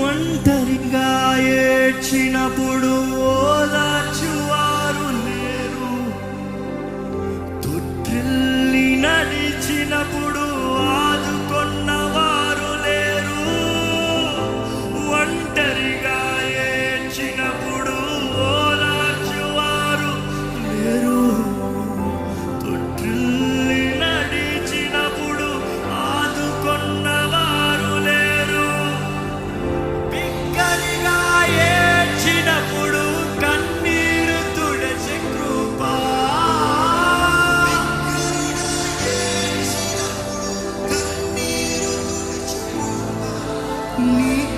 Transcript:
ఒంటరిగా ఏడ్చినప్పుడు 你